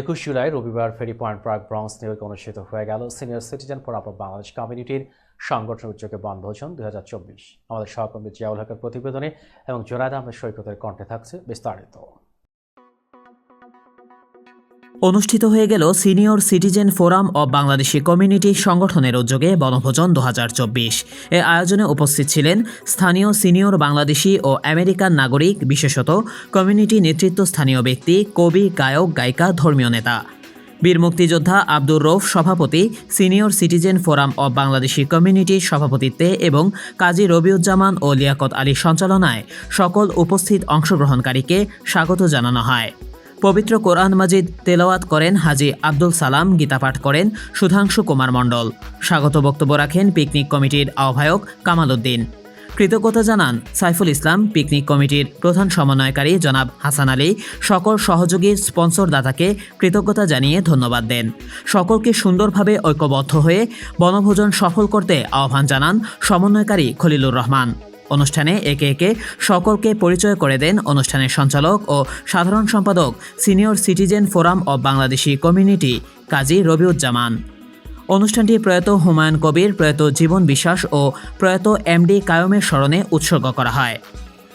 একুশ জুলাই রবিবার ফেরি point park bronze নিয়োগ অনুষ্ঠিত হয়ে গেল। Senior citizen for upper Bangladesh কমিউনিটির সংগঠন উদ্যোগে বনভোজন চব্বিশ। আমাদের সহকর্মী জিয়াউল হকের প্রতিবেদনে এবং জোনায়দ আহমেদ সৈকতের কণ্ঠে থাকছে বিস্তারিত। অনুষ্ঠিত হয়ে গেল senior citizen forum of Bangladeshi community সংগঠনের উদ্যোগে বনভোজন দু হাজার চব্বিশ। এ আয়োজনে উপস্থিত ছিলেন স্থানীয় সিনিয়র বাংলাদেশি ও আমেরিকান নাগরিক, বিশেষত কমিউনিটি নেতৃত্ব স্থানীয় ব্যক্তি, কবি, গায়ক, গায়িকা, ধর্মীয় নেতা। বীর মুক্তিযোদ্ধা আব্দুর রৌফ সভাপতি, senior citizen forum of Bangladeshi কমিউনিটির সভাপতিত্বে এবং কাজী রবিউজ্জামান ও লিয়াকত আলীর সঞ্চালনায় সকল উপস্থিত অংশগ্রহণকারীকে স্বাগত জানানো হয়। পবিত্র কোরআন মাজিদ তেলাওয়াত করেন হাজি আব্দুল সালাম গীতাপাঠ করেন সুধাংশু কুমার মণ্ডল। স্বাগত বক্তব্য রাখেন পিকনিক কমিটির আহ্বায়ক কামাল উদ্দিন। কৃতজ্ঞতা জানান সাইফুল ইসলাম, পিকনিক কমিটির প্রধান সমন্বয়কারী জনাব হাসান আলী। সকল সহযোগী স্পন্সর দাতাকে কৃতজ্ঞতা জানিয়ে ধন্যবাদ দেন। সকলকে সুন্দরভাবে ঐক্যবদ্ধ হয়ে বনভোজন সফল করতে আহ্বান জানান সমন্বয়কারী খলিলুর রহমান। অনুষ্ঠানে একে একে সকলকে পরিচয় করে দেন অনুষ্ঠানের সঞ্চালক ও সাধারণ সম্পাদক senior citizen forum of Bangladeshi community Kazi Rabiuzzaman. অনুষ্ঠানটি প্রয়াত হুমায়ুন কবির, প্রয়াত জীবন বিশ্বাস ও প্রয়াত এমডি কায়মের স্মরণে উৎসর্গ করা হয়।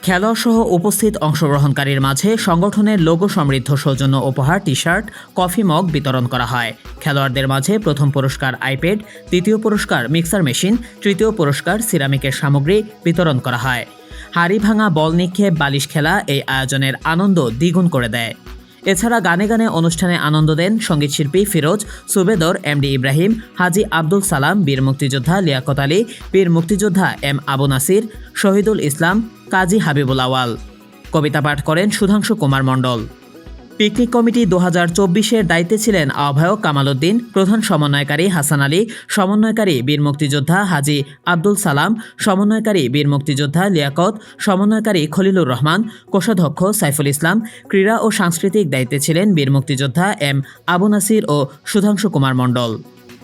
খেলোয়াড়সহ উপস্থিত অংশগ্রহণকারীর মাঝে সংগঠনের লোগো সমৃদ্ধ সৌজন্য উপহার টি শার্ট কফি মগ বিতরণ করা হয়। খেলোয়াড়দের মাঝে প্রথম পুরস্কার আইপ্যাড, দ্বিতীয় পুরস্কার মিক্সার মেশিন, তৃতীয় পুরস্কার সিরামিকের সামগ্রী বিতরণ করা হয়। হাড়ি ভাঙা বল নিক্ষেপ বালিশ খেলা এই আয়োজনের আনন্দ দ্বিগুণ করে দেয়। এছাড়া গানে গানে অনুষ্ঠানে আনন্দ দেন সঙ্গীতশিল্পী ফিরোজ, সুবেদর এমডি ইব্রাহিম, হাজি আব্দুল সালাম, বীর মুক্তিযোদ্ধা লিয়াকত আলী বীর মুক্তিযোদ্ধা এম আবু নাসির, শহীদুল ইসলাম কাজী হাবিবুল আওয়াল কবিতা পাঠ করেন সুধাংশু কুমার মণ্ডল। পিকনিক কমিটি দু হাজার চব্বিশের দায়িত্বে ছিলেন আহ্বায়ক কামাল উদ্দিন প্রধান সমন্বয়কারী হাসান আলী, সমন্বয়কারী বীর মুক্তিযোদ্ধা হাজি আব্দুল সালাম, সমন্বয়কারী বীর মুক্তিযোদ্ধা লিয়াকত, সমন্বয়কারী খলিলুর রহমান, কোষাধ্যক্ষ সাইফুল ইসলাম, ক্রীড়া ও সাংস্কৃতিক দায়িত্বে ছিলেন বীর মুক্তিযোদ্ধা এম আবু নাসির ও সুধাংশু কুমার মণ্ডল।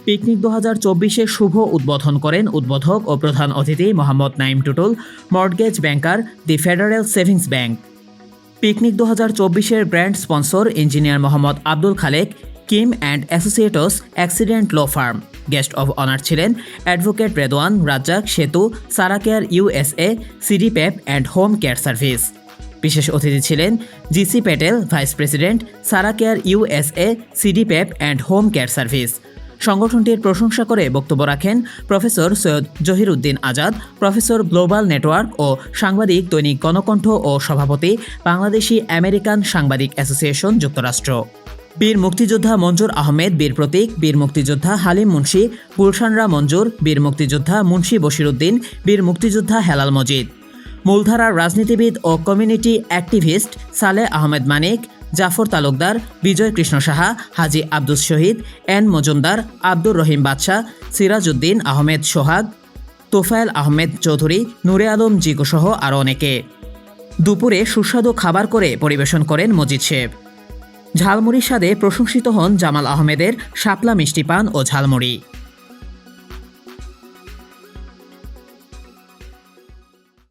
পিকনিক দু হাজার শুভ উদ্বোধন করেন উদ্বোধক ও প্রধান অতিথি Mohammad Naim Tutul, mortgage banker, the federal savings bank. Picnic দু হাজার চব্বিশের brand sponsor engineer Mohammad Abdul Khalek, Kim and associates accident law firm. Guest of honour ছিলেন advocate Redwan Razzak, Setu, Sara care USA CD PAP and home care service. বিশেষ অতিথি ছিলেন GC Patel, vice president, Sara care USA CD PAP and home care service. সংগঠনটির প্রশংসা করে বক্তব্য রাখেন professor Syed Jahiruddin Azad, professor global network ও সাংবাদিক দৈনিক গণকণ্ঠ ও সভাপতি, বাংলাদেশি আমেরিকান সাংবাদিক অ্যাসোসিয়েশন যুক্তরাষ্ট্র। বীর মুক্তিযোদ্ধা মঞ্জুর আহমেদ বীর প্রতীক, বীর মুক্তিযোদ্ধা হালিম মুন্সি, গুলশানরা মঞ্জুর, বীর মুক্তিযোদ্ধা মুন্সি বশিরুদ্দিন, বীর মুক্তিযোদ্ধা হেলাল মজিদ। মূলধারার রাজনীতিবিদ ও কমিউনিটি অ্যাক্টিভিস্ট সালে আহমেদ মানিক জাফর তালুকদার, বিজয় কৃষ্ণ সাহা, হাজি আব্দুল শহীদ, এন মজুমদার, আব্দুর রহিম বাদশাহ, সিরাজউদ্দিন আহমেদ সোহাগ, তোফায়েল আহমেদ চৌধুরী, নুরে আলম জিগোসহ আরও অনেকে। দুপুরে সুস্বাদু খাবার করে পরিবেশন করেন মজিদ শেব ঝালমুড়ির স্বাদে প্রশংসিত হন জামাল আহমেদের শাপলা মিষ্টি পান ও ঝালমুড়ি।